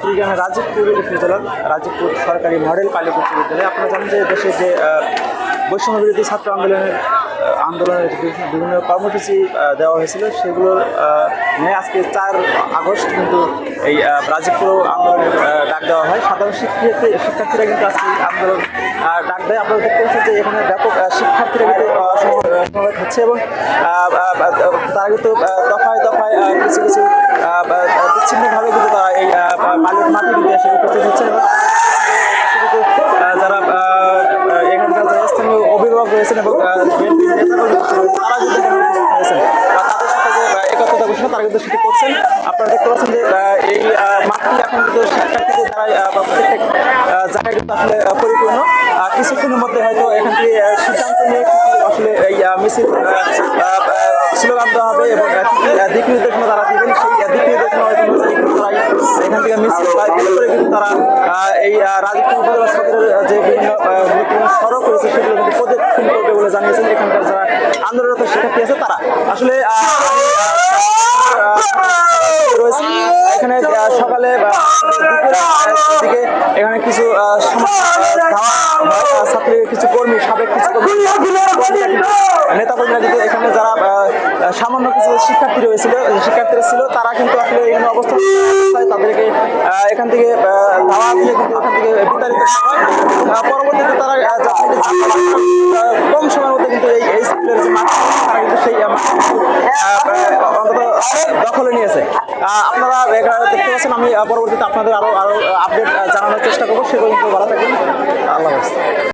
কুড়িগ্রামের রাজীবপুর উচ্চ রাজীবপুর সরকারি মডেল পাইলট উচ্চ বিদ্যালয় আপনারা জানেন যে দেশে যে বৈষম্য বিরোধী ছাত্র আন্দোলনের আন্দোলনের বিভিন্ন- কর্মসূচি দেওয়া হয়েছিল। সেগুলোর নিয়ে আজকে চার আগস্ট কিন্তু এই রাজীবপুর আন্দোলনের ডাক দেওয়া হয়। সাধারণ শিক্ষার্থী শিক্ষার্থীরা কিন্তু আজকে আন্দোলন ডাক দেয়। আপনারা দেখতে পাচ্ছেন যে এখানে ব্যাপক শিক্ষার্থীরা কিন্তু আহ, সম- হচ্ছে এবং তারা কিন্তু দফায় দফায় কিছু কিছু বিচ্ছিন্নভাবে কিন্তু তারা এই মাঠে কিন্তু এসে উপস্থিত আহ, যারা এখানকার যারা স্থানীয় অভিভাবক রয়েছেন এবং কিন্তু আপনারা দেখতে পাচ্ছেন যে এই মাঠটি এখন কিন্তু শিক্ষার্থীদের দ্বারা প্রত্যেক জায়গায় কিন্তু আসলে পরিপূর্ণ। কিছুক্ষণের মধ্যে হয়তো এখান থেকে সিদ্ধান্ত নিয়ে আসলে এই মিছিল স্লোগান দেওয়া হবে এবং দিক নির্দেশনা তারা দিবেন সেই আহ, দিক নির্দেশনা হয়তো অনুযায়ী কিন্তু তারা এখান থেকে মিছিল বা মিছিল করে কিন্তু তারা এই রাজীবপুর উপজেলা যে বিভিন্ন গুরুত্বপূর্ণ সড়ক রয়েছে সেগুলো কিন্তু প্রদক্ষিণ করবে বলে জানিয়েছেন এখানকার যারা আন্দোলনরত শিক্ষার্থী আছে তারা। আসলে এখানে সকালে দিকে এখানে কিছু ছাত্রলীগের কিছু কর্মী, সাবেক কিছু নেতা কর্মীরা কিন্তু এখানে যারা সামান্য কিছু শিক্ষার্থী রয়েছিল, শিক্ষার্থীরা ছিল, তারা কিন্তু আসলে এখানে অবস্থান তাদেরকে এখান থেকে কিন্তু এখান থেকে পরবর্তীতে তারা কম সময়ের মধ্যে কিন্তু এই স্কুলের যে মাঠ, তারা কিন্তু সেই অন্তত দখলে নিয়েছে। আপনারা দেখতে পাচ্ছেন, আমি পরবর্তীতে আপনাদের আরও আরও আপডেট জানানোর চেষ্টা করব। সেগুলো কিন্তু ভালো থাকবেন। আল্লাহ হাফেজ।